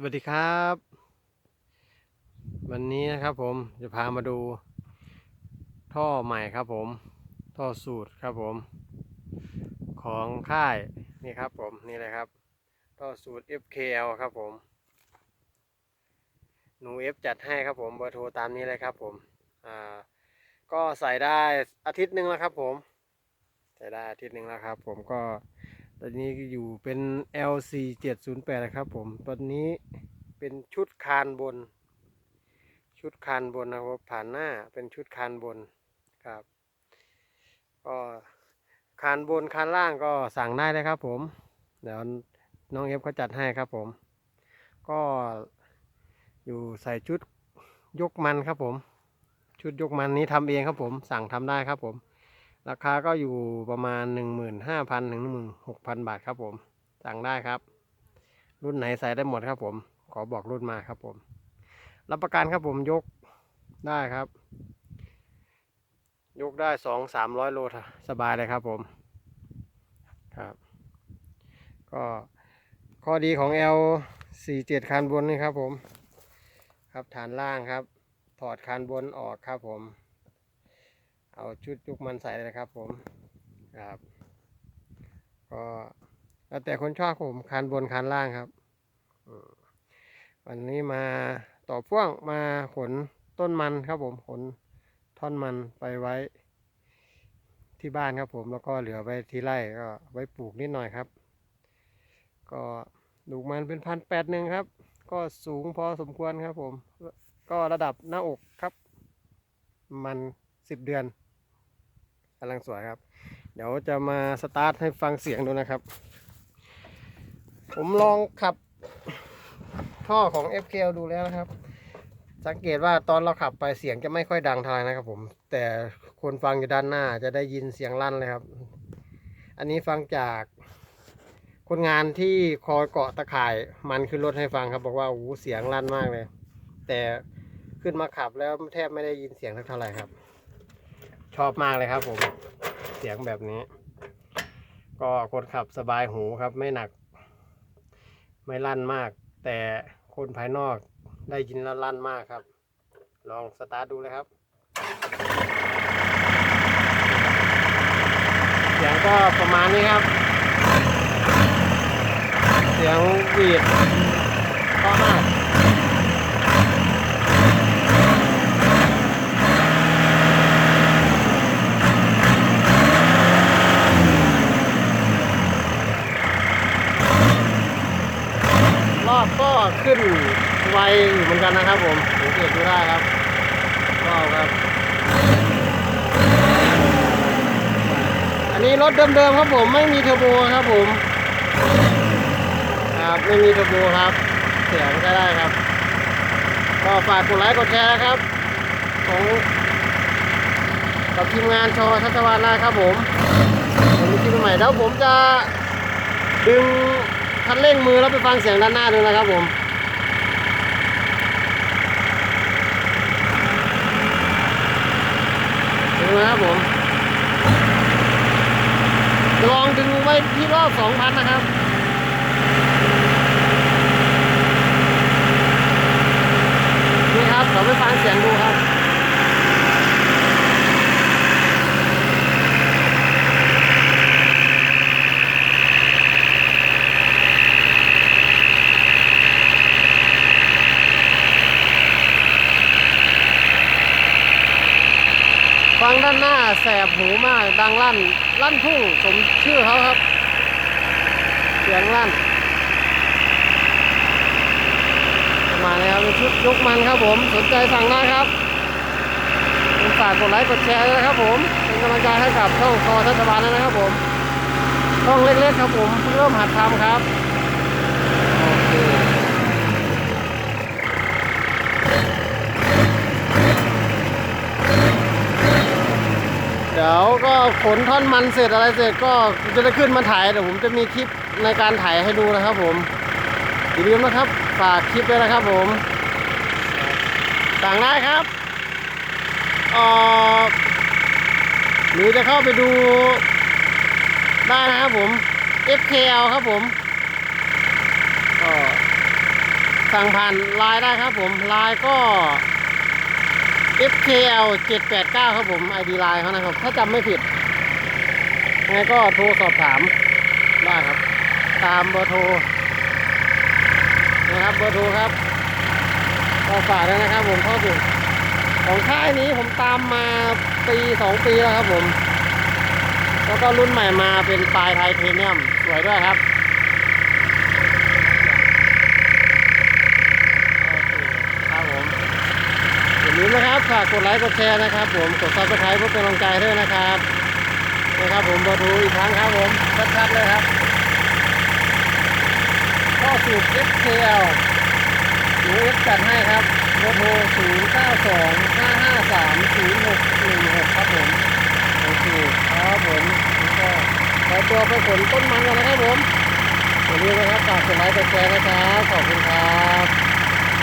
สวัสดีครับ วันนี้นะครับผมจะพามาดู ท่อใหม่ครับผม ท่อสูตรครับผม ของค่ายนี่ครับผมนี่เลยครับ ท่อสูตร FKL ครับผม หนู F จัดให้ครับผมเบอร์โทรตามนี้เลยครับผมอ่าก็ใส่ได้อาทิตย์หนึ่งแล้วครับผม ใส่ได้อาทิตย์หนึ่งแล้วครับ ผมก็ ตอนนี้อยู่เป็น LC 708นะครับผม ตอนนี้เป็นชุดคานบน ชุดคานบนนะครับผ่านหน้าเป็นชุดคานบนครับ ก็คานบนคานล่างก็สั่งได้เลยครับผม เดี๋ยวน้องเอฟเขาจัดให้ครับผม ก็อยู่ใส่ชุดยกมันครับผม ชุดยกมันนี้ทำเองครับผม สั่งทำได้ครับผม ราคาก็อยู่ประมาณ 15,000ถึง16,000 บาทครับผม สั่งได้ครับ รุ่นไหนใส่ได้หมดครับผม ขอบอกรุ่นมาครับผม รับประกันครับผมยกได้ครับ ยกได้สองสามร้อยโลสบายเลยครับผมครับ ก็ข้อดีของ L 4 7 คันบนนี่ครับผม ครับฐานล่างครับ ถอดคันบนออกครับผม เอาชุดยุกมันใส่เลยนะครับผมครับก็แล้วแต่คนชอบครับผมคันบนคันล่างครับวันนี้มาต่อพ่วงมาขนต้นมันครับผมขนท่อนมันไปไว้ที่บ้านครับผมแล้วก็เหลือไว้ที่ไร่ก็ไว้ปลูกนิดหน่อยครับ ก็ลูกมันเป็นพันแปดหนึ่งครับ ก็สูงพอสมควรครับผม ก็ระดับหน้าอกครับ มันสิบเดือน กำลังสวยครับ เดี๋ยวจะมาสตาร์ทให้ฟังเสียงดูนะครับ ผมลองขับท่อของ FKL ดูแล้วนะครับ สังเกตว่าตอนเราขับไปเสียงจะไม่ค่อยดังเท่าไหร่นะครับผม แต่คนฟังอยู่ด้านหน้าจะได้ยินเสียงลั่นเลยครับ อันนี้ฟังจากคนงานที่คอยเกาะตะข่ายมันขึ้นรถให้ฟังครับ บอกว่าโอ้เสียงลั่นมากเลย แต่ขึ้นมาขับแล้วแทบไม่ได้ยินเสียงสักเท่าไหร่ครับ ชอบมากเลยครับผม เสียงแบบนี้ ก็คนขับสบายหูครับ ไม่หนัก ไม่ลั่นมาก แต่คนภายนอกได้ยินแล้วลั่นมากครับ ลองสตาร์ทดูเลยครับเสียงก็ประมาณนี้ครับ เสียงหวีดก็มาก รอบ ก็ขึ้นไวอยู่เหมือนกันนะครับผมสังเกตดูได้ครับรอบครับ อันนี้รถเดิมๆครับผมไม่มีเทอร์โบครับผมครับไม่มีเทอร์โบครับ เสียงก็ได้ครับ ก็ฝากกดไลค์กดแชร์นะครับ ของกับทีมงานชอชัชวานนะครับผมผมมีคลิปใหม่แล้วผมจะดึง คันเร่งมือแล้วไปฟังเสียงด้านหน้าดูนะครับผมดูนะครับผมลองดึงไว้ที่รอบ2,000นะครับนี่ครับเราไปฟังเสียงดูครับ ฟังด้านหน้า แสบหูมากดังลั่น ลั่นทุ่งสมชื่อเขาครับ เสียงลั่น มาณนี้ครับเป็นชุดยกมันครับผม สนใจสั่งได้ครับฝากกดไลค์กดแชร์นะครับผมเป็นกำลังใจให้กับช่องคอทัศบาลนะครับผมช่องเล็กๆครับผมเพิ่งเริ่มหัดทำครับ โอเค เดี๋ยวก็ขนท่อนมันเสร็จอะไรเสร็จก็จะได้ขึ้นมาถ่ายเดี๋ยวผมจะมีคลิปในการถ่ายให้ดูนะครับผมอย่าลืมนะครับฝากคลิปด้วยนะครับผมสั่งได้ครับออหรือจะเข้าไปดูได้นะครับผม FKL ครับผมก็สั่งผ่านไลน์ได้ครับผมไลน์ก็ FKL 789 ครับผม ID ไลน์เขานะครับ ถ้าจำไม่ผิดยังไงก็โทรสอบถามได้ครับ ตามเบอร์โทรนะครับเบอร์โทรครับก็ฝากด้วยนะครับผมเข้าถึงของค่ายนี้ผมตามมาปีสองปีแล้วครับผม แล้วก็รุ่นใหม่มาเป็นปลายไทเทเนียม สวยด้วยครับ โอเคครับผมอย่าลืมนะครับฝากกดไลค์กดแชร์นะครับ ผมกดซับสไครต์เพื่อเป็นกำลังใจด้วยนะครับนะครับผมบอร์โทรอีกครั้งครับผมชัดๆเลยครับข้อสูตร FKL หนู F จัดให้ครับเบอร์โทร0 9 2 5 5 3 0 6 1 6 ครับผมโอเคครับผมก็ขอตัวไปขนต้นมันกันนะครับผมอย่าลืมนะครับฝากกดไลค์กดแชร์นะครับ ขอบคุณครับ